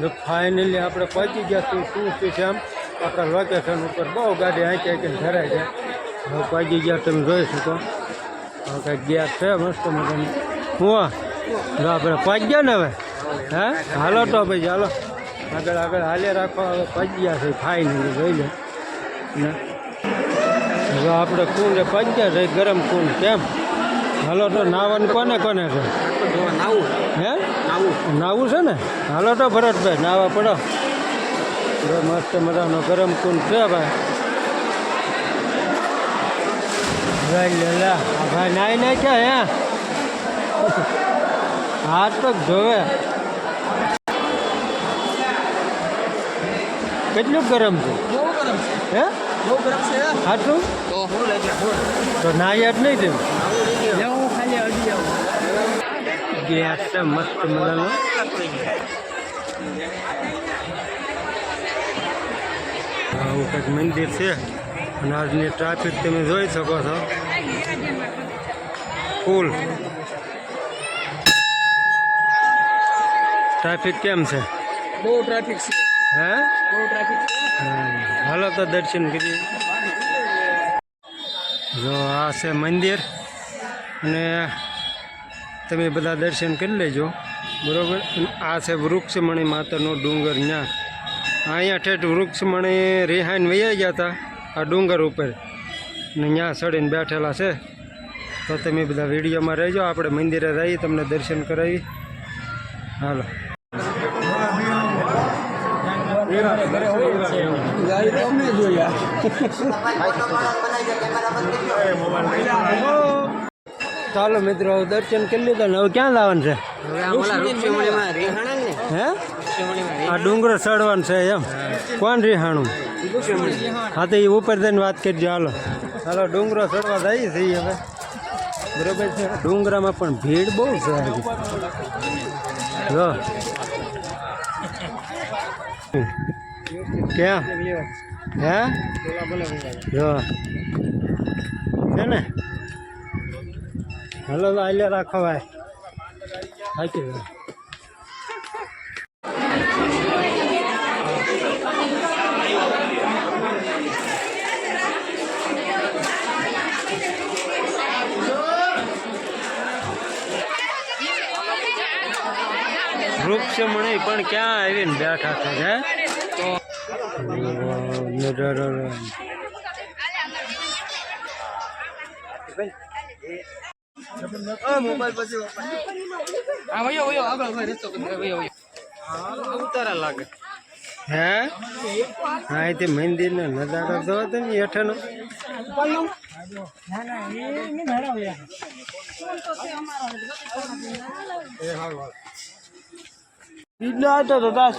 જો ફાઇનલી આપણે પહોંચી ગયા શું શું છે એમ. આપણા લોકેશન ઉપર બહુ ગાડી આંચી આંચીને ધરાય છે. હવે પહોંચી ગયા તમે જોઈ શકો. હવે કંઈક ગયા છે મસ્ત મજાની. હું જો આપણે પહોંચી ગયા ને હવે? હે? હાલો તો ભાઈ ચાલો આગળ આગળ હાલે રાખો. હવે પહોંચ ગયા છે ફાઇનલી જોઈ લે. ને? હવે આપણે કુંડે પહોંચ ગયા છે ગરમ કુંડ કેમ? હાલો તો નાવાનું કોને કોને છે? હે? નાવું છે. ને? હાલો તો ભરતભાઈ નાવા પડો. મસ્ત મજાનો ગરમ કુંડ છે ભાઈ. ભાઈ નાઈ નાખ્યા હે? હાથ પગ ધોવે. કેટલું ગરમ છે? હે? હાથું તો નાહી જ નહીં તેમ ગેસ છે મસ્ત મજાનો આવું કંઈક મંદિર છે. અને આજની ટ્રાફિક તમે જોઈ શકો છો. ફૂલ ટ્રાફિક કેમ છે? બહુ ટ્રાફિક છે. હે? બહુ ટ્રાફિક છે. હાલો તો દર્શન કરીએ. જો આ છે મંદિર. અને તમે બધા દર્શન કરી લેજો. બરાબર? આ છે વૃક્ષમણી માતાનો ડુંગર ત્યાં અહીંયા ઠેઠ વૃક્ષમણી રિહાઈને વૈયા ગયા હતા આ ડુંગર ઉપર. ને ત્યાં ચડીને બેઠેલા છે. તો તમે બધા વિડીયોમાં રહેજો. આપણે મંદિરે રહી તમને દર્શન કરાવી હાલો. જોયા. ચાલો મિત્રો દર્શન કરી લીધા ને હવે ક્યાં લાવવાનું છે? હે? આ ડુંગરો ચડવાનું છે એમ. કોણ રિહાણું? હા તો એ ઉપર જઈને વાત કરજો હાલો. હાલો ડુંગરો ચડવા જઈએ છીએ હવે. બરોબર છે? ડુંગરામાં પણ ભીડ બહુ છે જો. ક્યાં? હે? જો. છે ને? હલો આલે રાખો ભાઈ. થાકી ગયો વૃક્ષ મણી પણ ક્યાં આવીને બેઠા છે હે? નજર હા વયો વયો આગળ ભાઈ રસ્તો કરી વયો વયો. ઉતારા લાગે. હે? તે મંદિરનો નજારો જોવો તો ને હેઠળનો. બીજો હતો તો દાસ.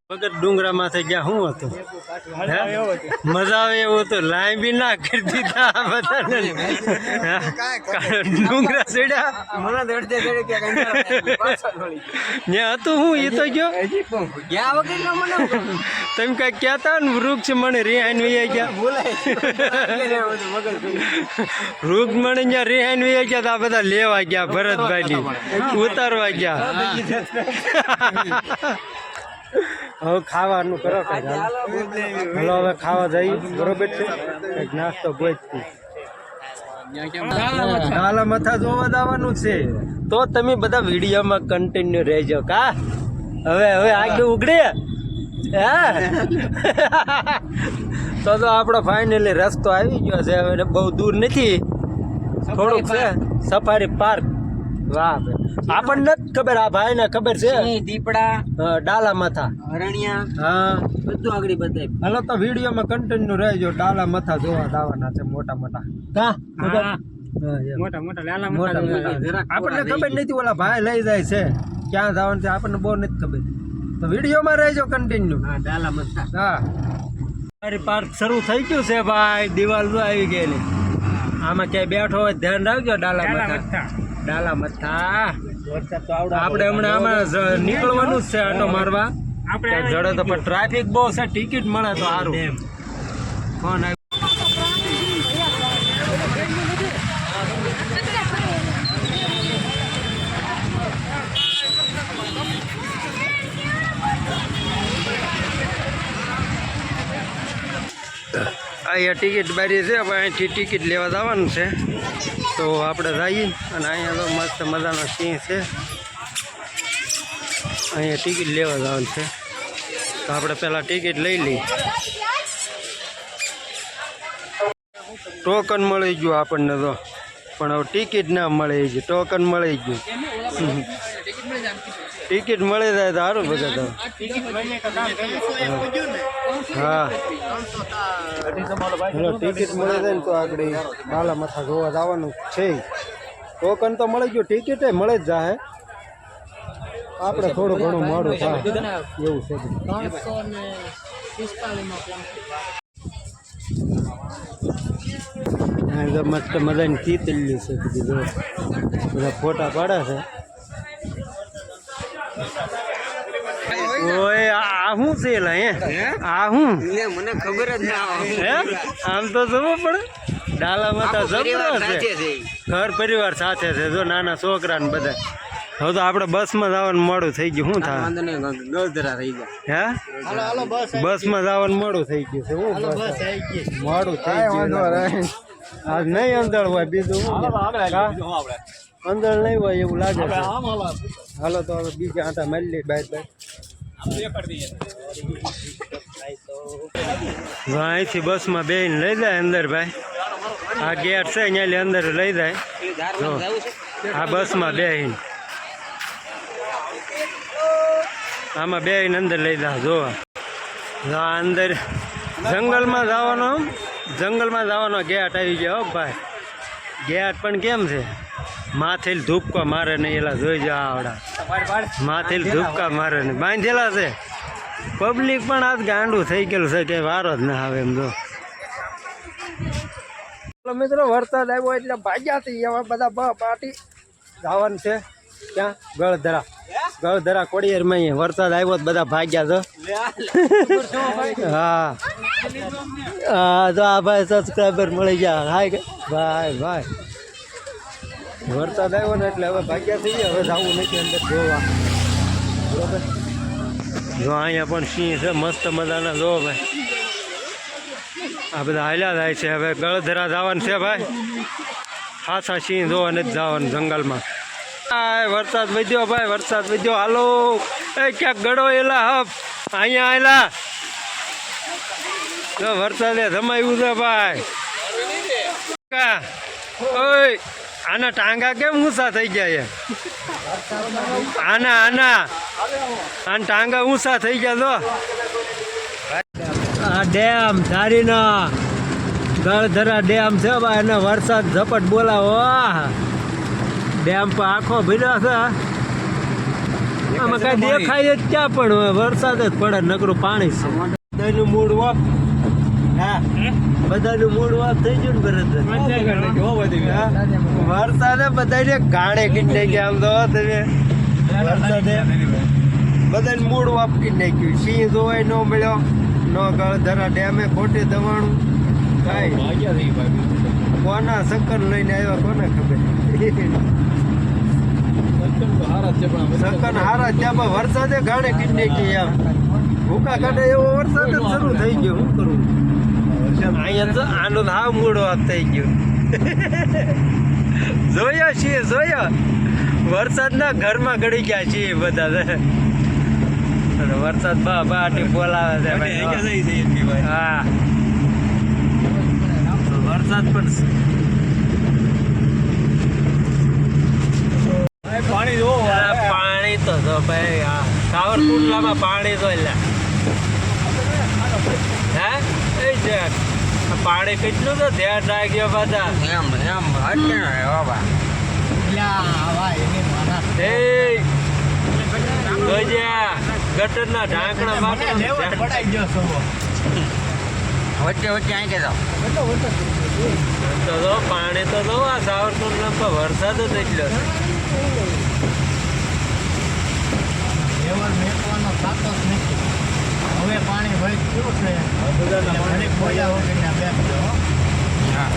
વગર ડુંગરા માથે ગયા શું હતું? મજા આવે એવું હતું? લાઈ બી ના કરી દીધા બધાને. ડુંગરા ચડ્યા. તો હતું હું એ તો ગયો. ગયા વગર નો મને તમે કઈ કહેતા ને વૃક્ષ મને રિહાઈને વૈયા ગયા. વૃક્ષ મને ત્યાં રિહાઈને વૈયા ગયા તા આ બધા લેવા ગયા ભરતભાઈ ઉતારવા ગયા. હવે ખાવાનું કરો કઈ હલો હવે ખાવા જઈએ. બરોબર છે? કંઈક નાસ્તો ડાલા મથા જોવા જવાનું છે. તો તમે બધા વિડીયોમાં કન્ટિન્યુ રહેજો કા? હવે હવે આગળ ઉગડે હા? તો તો આપણો ફાઇનલી રસ્તો આવી ગયો છે. હવે બહુ દૂર નથી. થોડુંક છે. Safari park. વાહ આપણને જ ખબર આ ભાઈ ને ખબર છે? દીપડા ડાલા માથા. હરણિયા હા. બધું આગળ બતાય હાલો તો વિડીયોમાં કન્ટિન્યુ રહેજો. ડાલા માથા જોવા દાવાના છે મોટા મોટા. કા. મોટા મોટા લાલા મોટા મોટા. આપણને ખબર નથી ઓલા ભાઈ લઈ જાય છે. ક્યાં જવાનું છે આપણને બહુ નથી ખબર. તો વિડીયોમાં રહેજો કન્ટિન્યુ હા ડાલા માથા. હા. મારી પાર્ક શરૂ થઈ ગયું છે ભાઈ. દિવાલ આવી ગયેલી. આમાં ક્યાંય બેઠો હોય ધ્યાન રાખજો ડાલા મથા. ડાલા મથા. આપણે હમણાં આમાં નીકળવાનું જ છે આટો મારવા. આપણે જડે તો પણ ટ્રાફિક બહુ છે ટિકિટ મળે તો સારું. ફોન અહીંયા ટિકિટ બારી છે હવે અહીંથી ટિકિટ લેવા જવાનું છે. તો આપણે જઈએ અને અહીંયા તો મસ્ત મજાનો સિંહ છે. અહીંયા ટિકિટ લેવા જવાનું છે. તો આપણે પહેલાં ટિકિટ લઈ લઈએ. ટોકન મળી ગયું આપણને તો. પણ હવે ટિકિટ ના મળે ગયું ટોકન મળી ગયું. ટિકિટ મળી જાય તો સારું બધા તો. હા. ટિકિટ મળી જાય ને તો આગળ બાલા માથા જોવા જવાનું છે ટોકન તો મળી ગયું, ટિકિટ મળે જ જાહે. આપણે થોડું ઘણું મોડું થાય. એવું છે. મસ્ત મજાની ચીતેલી છે બધી જો. બધા ફોટા પાડે છે. ઓય આ શું છે હે? આ શું? મને ખબર જ ના હે? આમ તો જવું પડે. ડાલામાં તો જબરો છે. ઘર પરિવાર સાથે છે. જો નાના છોકરા ને બધા. હવે તો આપણે બસમાં જવાનું મોડું થઈ ગયું. શું થાય? હે? બસમાં જવાનું મોડું થઈ ગયું છે. હું બસ? મોડું થઈ ગયું આજ નહીં અંદર હોય બીજું અંદર નહીં હોય એવું લાગે હાલો. તો હવે બીજા આટા મારી લઈએ બાય બાય. અહીંથી બસમાં બેન લઈ જાય અંદર ભાઈ. આ ગેટ છે, અહીંયા અંદર લઈ જાય. આ બસમાં બેહીન. આમાં બેહીને અંદર લઈ જા જો જો અંદર જંગલમાં જવાનો જંગલમાં જવાનો ગેટ આવી ગયો ભાઈ. ગેટ પણ કેમ છે? માથે ધૂપકો મારે નહીં એલા જોઈ જા આવડા. માથે ધુપકા મારે ને બાંધેલા છે. પબ્લિક પણ આજ ગાંડું થઈ ગયેલું છે કે વારો જ ના આવે એમ જો. મિત્રો, વરસાદ આવ્યો એટલે ભાગ્યા થી એવા બધા બ- પાર્ટી જવાનું છે. ક્યાં? ગળધરા. ગળધરા કોડિયરમાં વરસાદ આવ્યો તો બધા ભાગ્યા તો હા. હા, તો આ ભાઈ સબસ્ક્રાઈબર મળી ગયા. હાય ભાઈ ભાઈ. વરસાદ આવ્યો ને એટલે હવે ભાગ્યા થઈ ગયા. હવે જવું નથી અંદર જોવા. જો અહીંયા પણ સિંહ છે, મસ્ત મજાના. જો ભાઈ. આ બધા હાલ્યા જાય છે. હવે ગળધરા જવાનું છે ભાઈ. ખાસા સિંહ જોવા નથી જવાનું જંગલમાં. આ વરસાદ વધ્યો ભાઈ, વરસાદ વધ્યો. હાલો. એ ક્યાંક ગળો એલા હપ. અહીંયા આયલા. જો વરસાદે ધમાયું છે ભાઈ. ઓય. આના ટાંગા કેમ ઊંચા થઈ ગયા છે? આના આના. આના ટાંગા ઊંચા થઈ ગયા તો આ ડેમ ધારીના. ગળધરા ડેમ છે ભાઈ અને વરસાદ ઝપટ બોલાવો. ડેમ પર આખો ભીડો છે. આમાં કઈ દેખાય જ ક્યાં પણ વરસાદ જ પડે નકરું પાણી છે. મૂળ ઓફ હા? બધાનું મૂડ ઓફ થઈ ગયું ને ભરત વરસાદે બધાને ગાળે કીધી ગયા આમ તો તમે. વરસાદે બધાને મૂડ ઓફ કરી નાખ્યું. સિંહ જોવાય ન મળ્યો ન ગળધરા ડેમે ખોટી દવાણું. કાંઈ. કોના શક્કર લઈને આવ્યા કોને ખબર? શક્કર હારા ત્યાં પણ વરસાદે ગાણે કીધી નાખી એમ. ભૂકા કાઢે એવો વરસાદ જ શરૂ થઈ ગયો. શું કરું? અહીંયા આનો હાવ મૂડો થઈ ગયો. જોયો છીએ જોયો. વરસાદના ઘરમાં ગળી ગયા છીએ બધા. વરસાદ બા બાટી બોલાવે છે ભાઈ. હા. વરસાદ પણ પાણી જો પાણી તો જો ભાઈ આ સાવરકુંડલામાં પાણી તો લ્યા. પાણી કેટલું તો ધ્યાન રાખજો બધા એમ એમ હટકે બાબા ગટરના ઢાંકણા વચ્ચે પાણી તો દો આ સાવરકુંડલા તો વરસાદ જ એટલો છે. કેવો છે હો. હા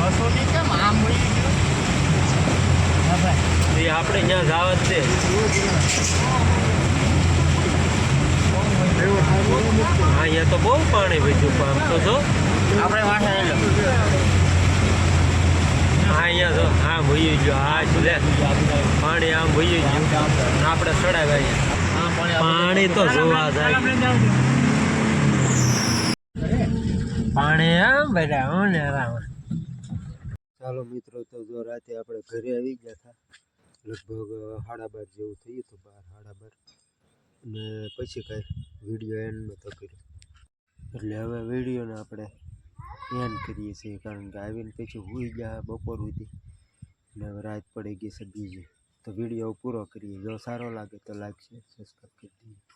બસો ની કેમ આમ વળી ગયો હા ભાઈ એ આપણે ત્યાં જવા જ છે હા અહીંયા તો બહુ પાણી પણ આમ તો જો. આપણે વાંચે હા અહીંયા જો હા ભૂઈ ગયો હા લે. પાણી આમ ભૂઈ ગયું આપણે ચડાવ્યા અહીંયા. પાણી તો જોવા જાય. પાણી આમ બધા હું ને ચાલો મિત્રો તો જો રાતે આપણે ઘરે આવી ગયા હતા. લગભગ સાડા બાર જેવું થયું હતું બાર સાડા બાર. ને પછી કાંઈ વીડિયો એન્ડ નહોતો કર્યો. એટલે હવે વિડીયોને આપણે એન્ડ કરીએ છીએ કારણ કે આવીને પછી હોઈ ગયા બપોર સુધી. ને હવે રાત પડી ગઈ છે બીજી. તો વીડિયો પૂરો કરીએ. જો સારો લાગે તો લાઈક શેર સબસ્ક્રાઈબ કરી દીજો.